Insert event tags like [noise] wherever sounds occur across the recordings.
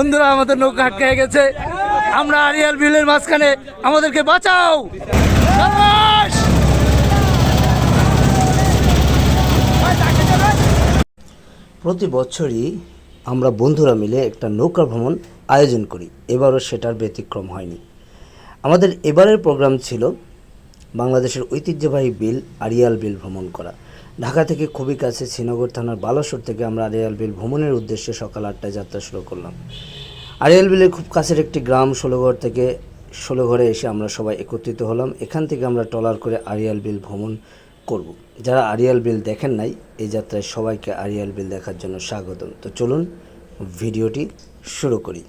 বন্ধুরা, আমাদের নৌকা আটকে গেছে। আমরা আরিয়াল বিলের মাঝখানে। আমাদেরকে বাঁচাও। প্রতি বছরই আমরা বন্ধুরা মিলে একটা নৌকা ভ্রমণ আয়োজন করি। এবারও সেটার ব্যতিক্রম হয়নি। আমাদের এবারের প্রোগ্রাম ছিল বাংলাদেশের ঐতিহ্যবাহী বিল, আরিয়াল বিল ভ্রমণ করা। ঢাকা থেকে খুবই কাছে শ্রীনগর থানার বালাসোর থেকে আমরা আরিয়াল বিল ভ্রমণের উদ্দেশ্যে সকাল আটটায় যাত্রা শুরু করলাম। আরিয়াল বিলের খুব কাছের একটি গ্রাম ষোলোঘর থেকে ষোলোঘরে এসে আমরা সবাই একত্রিত হলাম। এখান থেকে আমরা ট্রলার করে আরিয়াল বিল ভ্রমণ করব। যারা আরিয়াল বিল দেখেন নাই, এই যাত্রায় সবাইকে আরিয়াল বিল দেখার জন্য স্বাগতম। তো চলুন ভিডিওটি শুরু করি।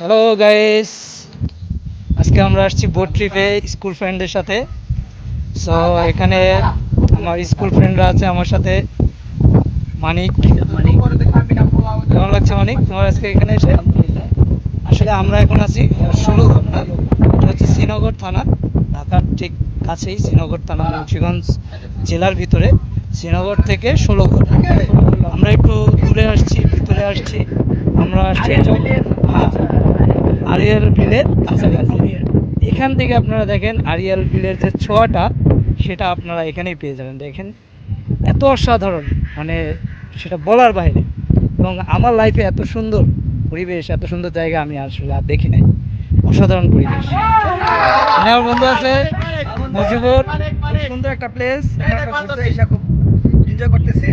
হ্যালো গাইস আজকে আমরা আসছি বোট ট্রিপে স্কুল ফ্রেন্ডদের সাথে। সো এখানে আমার স্কুল ফ্রেন্ডরা আছে আমার সাথে। মানিক। কেমন লাগছে মানিক? তোমার আজকে এখানে এসে? আসলে আমরা এখন আছি ষোলো এটা হচ্ছে শ্রীনগর থানা, ঢাকার ঠিক কাছেই শ্রীনগর থানা, মুন্সিগঞ্জ জেলার ভিতরে, শ্রীনগর থেকে ষোলো ঘর আমরা একটু দূরে আসছি, ভিতরে আসছি। আমরা হ্যাঁ, আরিয়াল বিলের কাছাকাছি। এখান থেকে আপনারা দেখেন আরিয়াল বিলের যে ছোঁয়াটা সেটা আপনারা এখানেই পেয়ে যাবেন। দেখেন এত অসাধারণ মানে সেটা বলার বাইরে। এবং আমার লাইফে এত সুন্দর পরিবেশ এত সুন্দর জায়গা আমি আসলে আর দেখি নাই। অসাধারণ পরিবেশ। আমার বন্ধু আছে মুজিবুর খুব সুন্দর একটা প্লেস খুব এনজয় করতেছে।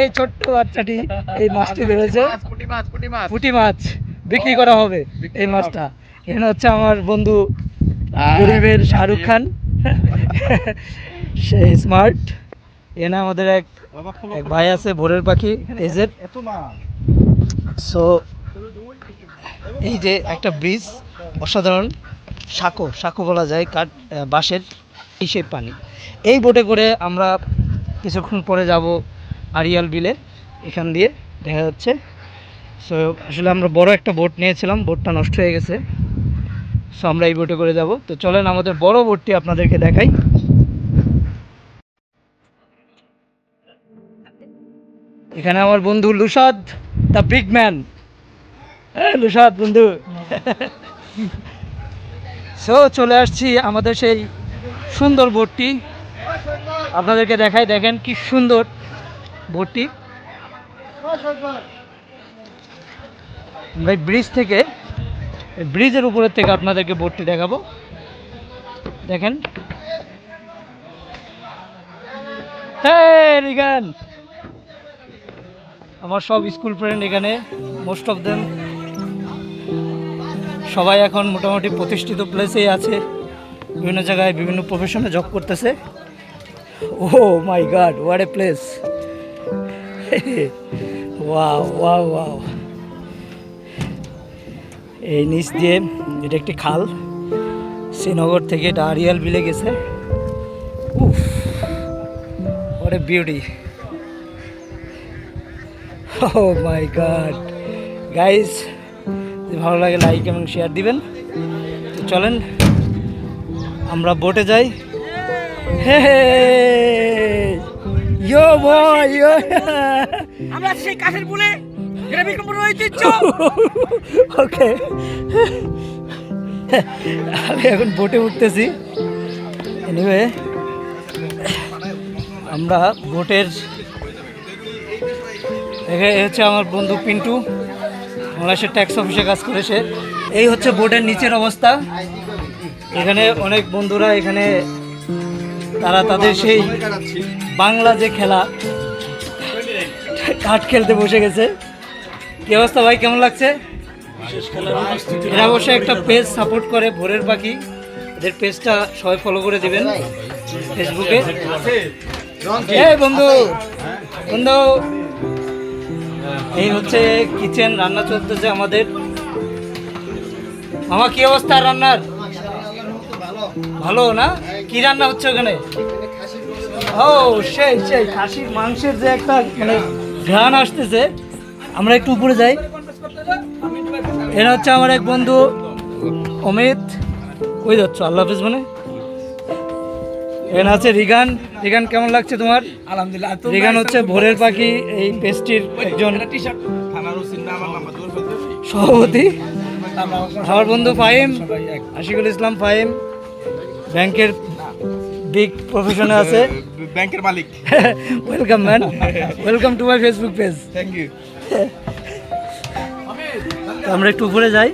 এই ছোট্ট বাচ্চাটি এই মাছটি বেরোছে পুঁটি মাছ বিক্রি করা হবে এই মাছটা। এখানে হচ্ছে আমার বন্ধু গরিবের শাহরুখ খান। সে স্মার্ট এখানে আমাদের এক এক ভাই আছে ভোরের পাখি এজের সো এই যে একটা ব্রিজ অসাধারণ। সাঁকো সাঁকো বলা যায় কাঠ বাঁশের। সেই পানি। এই বোটে করে আমরা কিছুক্ষণ পরে যাব আরিয়াল বিলে। এখান দিয়ে দেখা যাচ্ছে। সো আসলে আমরা বড় একটা বোট নিয়েছিলাম বোটটা নষ্ট হয়ে গেছে। সো আমরা এই বোটে করে যাব। তো চলেন আমাদের বড় বোটটি আপনাদেরকে দেখাই। এখানে আমার বন্ধু লুসাদ দ্য বিগ ম্যান হ্যাঁ লুসাদ বন্ধু। [laughs] সো চলে আসছি আমাদের সেই সুন্দর বোটটি আপনাদেরকে দেখাই, দেখেন কি সুন্দর বোটটি ভাই ব্রিজ থেকে ব্রিজের উপরের থেকে আপনাদেরকে বোটটি দেখাবো। দেখেন। রিগান, আমার সব স্কুল ফ্রেন্ড এখানে মোস্ট অফ দেম সবাই এখন মোটামুটি প্রতিষ্ঠিত প্লেসেই আছে। বিভিন্ন জায়গায় বিভিন্ন প্রফেশনে জব করতেছে। ও my god what a place wow এই নিচ দিয়ে, এটা একটি খাল। শ্রীনগর থেকে এটা আরিয়াল বিলে গেছে। উফ a beauty oh my god guys ভালো লাগে লাইক এবং শেয়ার দিবেন। চলেন আমরা বোটে যাই। হে ইয়ো বয় ইয়ো। আমরা সেই কাঠের এটা বিক্রমপুর ঐতিহ্য ওকে। আমি এখন বোটে উঠতেছি। এনিওয়ে আমরা বোটের এখানে হচ্ছে আমার বন্ধু পিন্টু। বাংলাদেশের ট্যাক্স অফিসে কাজ করে সে। এই হচ্ছে বোটের নিচের অবস্থা। এখানে অনেক বন্ধুরা এখানে, তারা তাদের সেই বাংলা যে খেলা, কাঠ খেলতে বসে গেছে। কি অবস্থা ভাই, কেমন লাগছে? এরা অবশ্যই একটা পেজ সাপোর্ট করে, ভোরের পাখি। এদের পেজটা সবাই ফলো করে দিবেন ফেসবুকে বন্ধু বন্ধু, এই হচ্ছে কিচেন রান্না চলতেছে আমাদের। মামা, কি অবস্থা রান্নার? ভালো না? কি রান্না হচ্ছে ওখানে? ও সেই সেই খাসির মাংসের যে একটা মানে ঘ্রাণ আসতেছে। আমরা একটু উপরে যাই। এরা হচ্ছে আমার এক বন্ধু অমিত। কই যাচ্ছ? আল্লাহ হাফিজ মানে? এখানে আছে রিগান। রিগান কেমন লাগছে তোমার? আলহামদুলিল্লাহ রিগান হচ্ছে ভোরের পাখি এই পেস্টির একজন সভাপতি। আমার বন্ধু ফাহিম আশিকুল ইসলাম ফাহিম। ব্যাংকের বিগ প্রফেশনে আছে। ব্যাংকের মালিক। Welcome man welcome to my Facebook page thank you আমরা একটু উপরে যাই।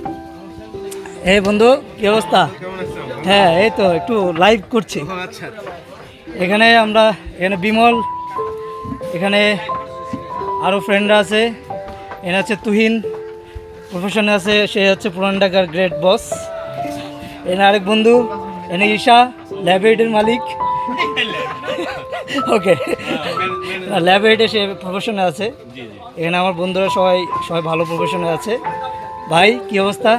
এই বন্ধু কি অবস্থা? হ্যাঁ এই তো একটু লাইভ করছি। আচ্ছা এখানে আমরা এখানে বিমল এখানে আরও ফ্রেন্ডরা আছে। এখানে আছে তুহিন। প্রফেশনে আছে সে হচ্ছে পুরান ঢাকার গ্রেট বস এখানে আরেক বন্ধু। এখানে ঈশা ল্যাবরেটরির মালিক ওকে ল্যাবরেটে সে প্রফেশনে আছে। এখানে আমার বন্ধুরা সবাই সবাই ভালো প্রফেশনে আছে। ভাই কি অবস্থা?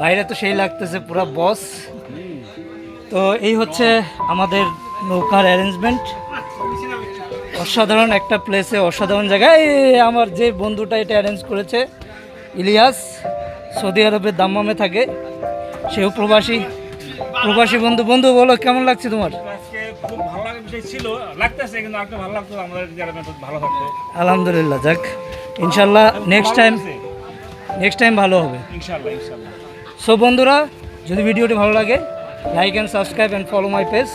বাইরে তো সেই লাগতেছে পুরা বস তো এই হচ্ছে আমাদের নৌকার অ্যারেঞ্জমেন্ট অসাধারণ একটা প্লেসে অসাধারণ জায়গায় আমার যে বন্ধুটা এটা অ্যারেঞ্জ করেছে ইলিয়াস সৌদি আরবের দাম্মামে থাকে। সেও প্রবাসী। প্রবাসী বন্ধু বন্ধু বলো কেমন লাগছে তোমার? খুব ভালো লাগার বিষয় ছিল লাগতেছে কিন্তু আরেকটু ভালো লাগতো আমাদের যারা ভালো থাকতো। আলহামদুলিল্লাহ যাক ইনশাল্লাহ নেক্সট টাইম নেক্সট টাইম ভালো হবে। ইনশাল্লাহ ইনশাল্লাহ। সো বন্ধুরা যদি ভিডিওটি ভালো লাগে like and subscribe and follow my page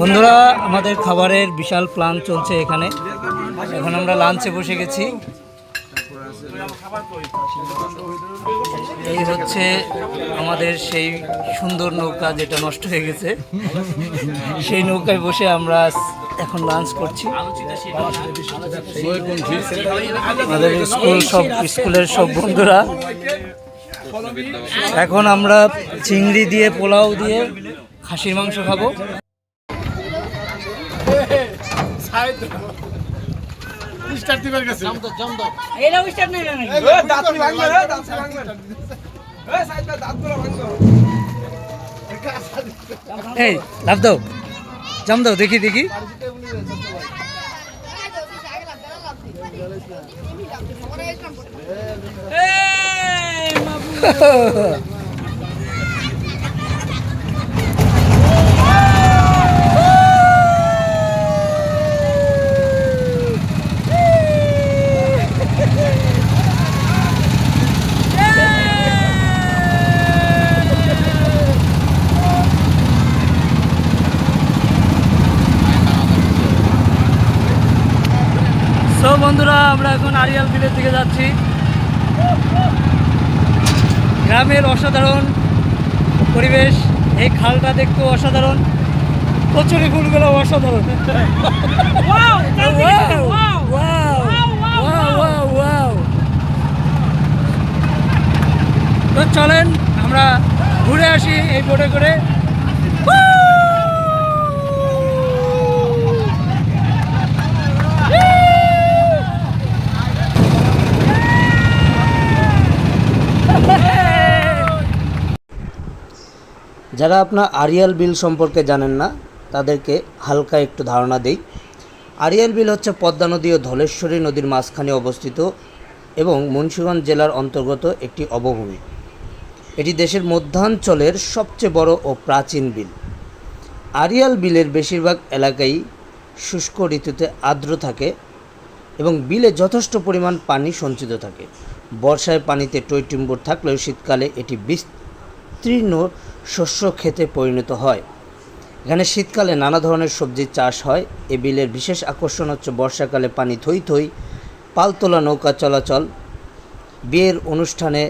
বন্ধুরা আমাদের খাবারের বিশাল প্ল্যান চলছে এখানে। এখন আমরা লাঞ্চে বসে গেছি। এই হচ্ছে আমাদের সেই সুন্দর নৌকা যেটা নষ্ট হয়ে গেছে। সেই নৌকায় বসে আমরা এখন লাঞ্চ করছি। আমাদের স্কুল সব, স্কুলের সব বন্ধুরা। এখন আমরা চিংড়ি দিয়ে, পোলাও দিয়ে খাসির মাংস খাব। দাঁত ভাঙবে রে দাঁত ভাঙবে এই সাইড দাঁতগুলো ভাঙবে এই লাভ দাও। জাম দাও দেখি দেখি। সো [laughs] বন্ধুরা আমরা এখন আরিয়াল বিলের দিকে যাচ্ছি। গ্রামের অসাধারণ পরিবেশ এই খালটা দেখতেও অসাধারণ। কচুরি ফুলগুলো অসাধারণ! [laughs] তো চলেন আমরা ঘুরে আসি এই বোটে করে। যারা আপনার আরিয়াল বিল সম্পর্কে জানেন না, তাদেরকে হালকা একটু ধারণা দেই। আরিয়াল বিল হচ্ছে পদ্মা নদী ও ধলেশ্বরী নদীর মাঝখানে অবস্থিত এবং মুন্সিগঞ্জ জেলার অন্তর্গত একটি অবভূমি। এটি দেশের মধ্যাঞ্চলের সবচেয়ে বড় ও প্রাচীন বিল। আরিয়াল বিলের বেশিরভাগ এলাকাই শুষ্ক ঋতুতে আর্দ্র থাকে এবং বিলে যথেষ্ট পরিমাণ পানি সঞ্চিত থাকে। বর্ষায় পানিতে টইটিম্বুর থাকলেও শীতকালে এটি বিস্তীর্ণ শস্য খেতে পরিণত হয়। এখানে শীতকালে নানা ধরনের সবজির চাষ হয়। এ বিলের বিশেষ আকর্ষণ হচ্ছে বর্ষাকালে পানি থই থই, পালতোলা নৌকা চলাচল, বিয়ের অনুষ্ঠানে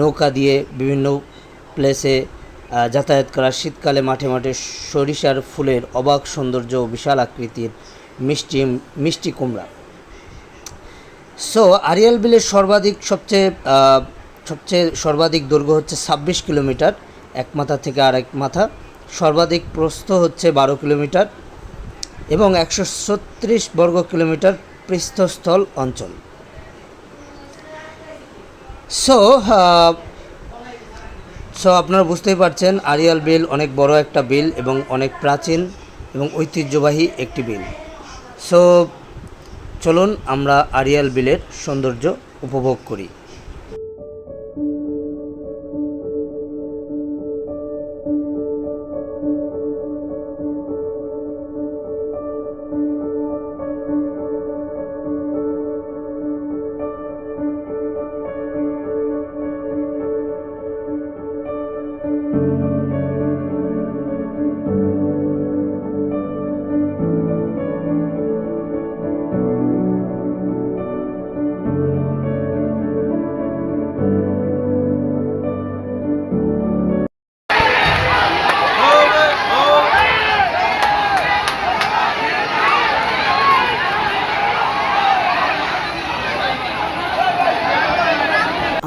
নৌকা দিয়ে বিভিন্ন প্লেসে যাতায়াত করা, শীতকালে মাঠে মাঠে সরিষার ফুলের অবাক সৌন্দর্য ও বিশাল আকৃতির মিষ্টি মিষ্টি কুমড়া। সো আরিয়াল বিলের সর্বাধিক সবচেয়ে সবচেয়ে সর্বাধিক দৈর্ঘ্য হচ্ছে ছাব্বিশ কিলোমিটার, এক মাথা থেকে আরেক মাথা। সর্বাধিক প্রস্থ হচ্ছে বারো কিলোমিটার এবং একশো ছত্রিশ বর্গ কিলোমিটার পৃষ্ঠস্থল অঞ্চল। সো সো আপনারা বুঝতেই পারছেন, আরিয়াল বিল অনেক বড় একটা বিল এবং অনেক প্রাচীন এবং ঐতিহ্যবাহী একটি বিল। সো চলুন আমরা আরিয়াল বিলের সৌন্দর্য উপভোগ করি।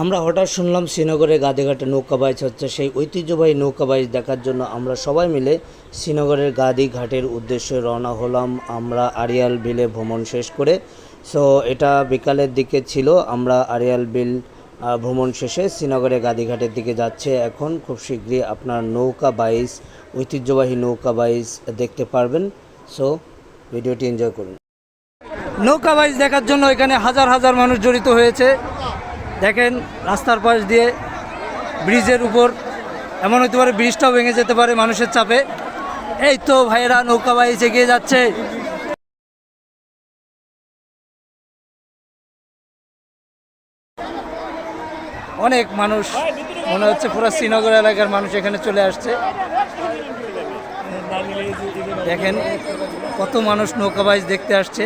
আমরা হঠাৎ শুনলাম শ্রীনগরে গাদিঘাটে নৌকা বাইচ হচ্ছে। সেই ঐতিহ্যবাহী নৌকা বাইচ দেখার জন্য আমরা সবাই মিলে শ্রীনগরের গাদি ঘাটের উদ্দেশ্যে রওনা হলাম। আমরা আরিয়াল বিলে ভ্রমণ শেষ করে সো এটা বিকালের দিকে ছিল। আমরা আরিয়াল বিল ভ্রমণ শেষে শ্রীনগরে গাদিঘাটের দিকে যাচ্ছে। এখন খুব শীঘ্রই আপনার নৌকা বাইচ, ঐতিহ্যবাহী নৌকা বাইচ দেখতে পারবেন। সো ভিডিওটি এনজয় করুন। নৌকা বাইচ দেখার জন্য এখানে হাজার হাজার মানুষ জড়িত হয়েছে। দেখেন রাস্তার পাশ দিয়ে ব্রিজের উপর, এমন হতে পারে ব্রিজটাও ভেঙে যেতে পারে মানুষের চাপে। এই তো ভাইয়েরা, নৌকা বাইচ এগিয়ে যাচ্ছে। অনেক মানুষ, মনে হচ্ছে পুরো শ্রীনগর এলাকার মানুষ এখানে চলে আসছে। দেখেন কত মানুষ নৌকা বাইচ দেখতে আসছে।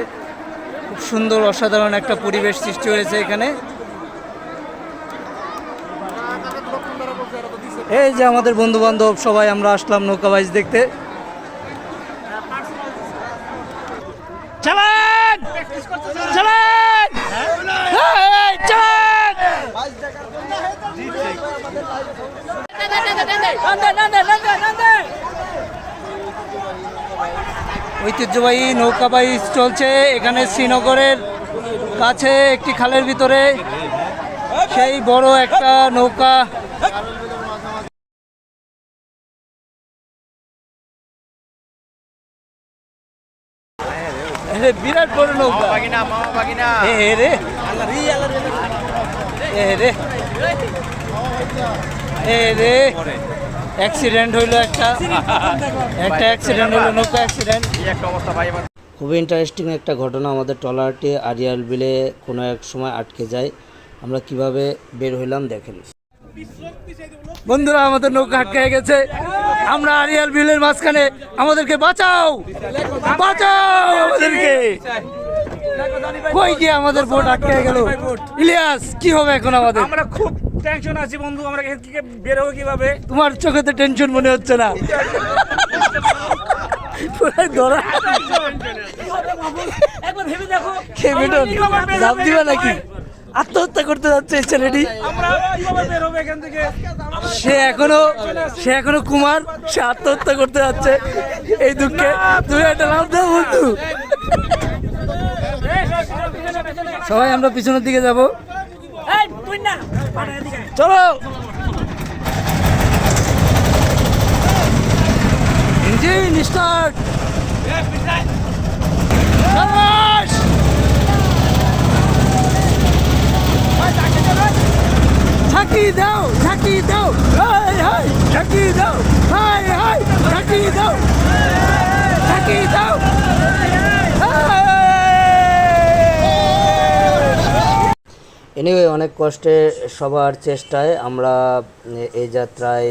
খুব সুন্দর, অসাধারণ একটা পরিবেশ সৃষ্টি হয়েছে এখানে। এই যে আমাদের বন্ধু বান্ধব সবাই আমরা আসলাম নৌকা বাইজ দেখতে। চালান! চালান! চালান! ঐতিহ্যবাহী নৌকা বাইজ চলছে এখানে শ্রীনগরের কাছে একটি খালের ভিতরে। সেই বড় একটা নৌকা আরে বিরাট বড় নৌকা। এ রে। এ রে। এ রে। অ্যাক্সিডেন্ট হইল একটা। একটা অ্যাক্সিডেন্ট হইল নৌকা অ্যাক্সিডেন্ট খুবই ইন্টারেস্টিং একটা ঘটনা আমাদের ট্রলারটি আরিয়াল বিলে কোনো এক সময় আটকে যায়। আমরা কীভাবে বের হইলাম দেখেন। বন্ধুরা আমাদের নৌকা আটকে গেছে। আমরা আরিয়াল বিলের মাঝখানে আমাদেরকে বাঁচাও। বাঁচাও আমাদেরকে। কই গিয়ে আমাদের বোট আটকে গেল? ইলিয়াস কি হবে এখন আমাদের? আমরা খুব টেনশন আছি বন্ধু আমরা এখান থেকে বের হব কীভাবে? তোমার চোখেতে টেনশন মনে হচ্ছে না? ধরা। একবার ভেবে দেখো। খেয়ে বেটন দিবা নাকি? আত্মহত্যা করতে যাচ্ছে এই ছেলেটি। সে এখনও সে এখনও কুমার সে আত্মহত্যা করতে যাচ্ছে। এই দুঃখে তুমি একটা লাভ দাও বন্ধু। সবাই আমরা পিছনের দিকে যাব। চলো। ইঞ্জিন স্টার্ট ঝাঁকি দাও ঝাঁকি দাও। হাই হাই, ঝাঁকি দাও। হাই হাই, ঝাঁকি দাও। ঝাঁকি দাও। এনিওয়ে অনেক কষ্টে সবার চেষ্টায় আমরা এই যাত্রায়,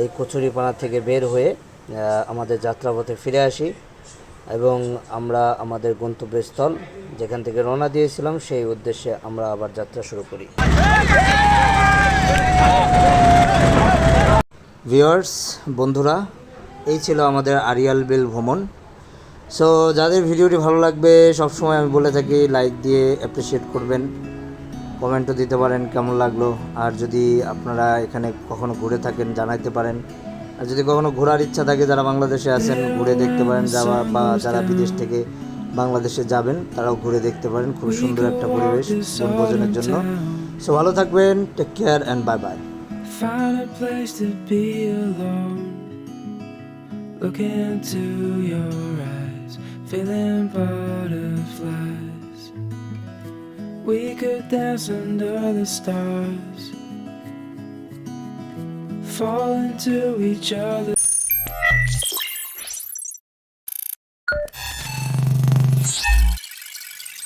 এই কচুরিপানা থেকে বের হয়ে আমাদের যাত্রাপথে ফিরে আসি। এবং আমরা আমাদের গন্তব্যস্থল যেখান থেকে রওনা দিয়েছিলাম, সেই উদ্দেশ্যে আমরা আবার যাত্রা শুরু করি। ভিউয়ার্স, বন্ধুরা, এই ছিল আমাদের আরিয়াল বিল ভ্রমণ। সো যাদের ভিডিওটি ভালো লাগবে, সবসময় আমি বলে থাকি লাইক দিয়ে অ্যাপ্রিসিয়েট করবেন। কমেন্টও দিতে পারেন, কেমন লাগল? আর যদি আপনারা এখানে কখনো ঘুরে থাকেন, জানাইতে পারেন। আর যদি কখনো ঘোরার ইচ্ছা থাকে যারা বাংলাদেশে আছেন ঘুরে দেখতে পারেন যাওয়া বা যারা বিদেশ থেকে বাংলাদেশে যাবেন তারাও ঘুরে দেখতে পারেন খুব সুন্দর একটা পরিবেশ বনভোজনের জন্য সো ভালো থাকবেন take care and bye bye Find a place to be alone. Look into your eyes, feeling butterflies. We could dance under the stars, fall into each other.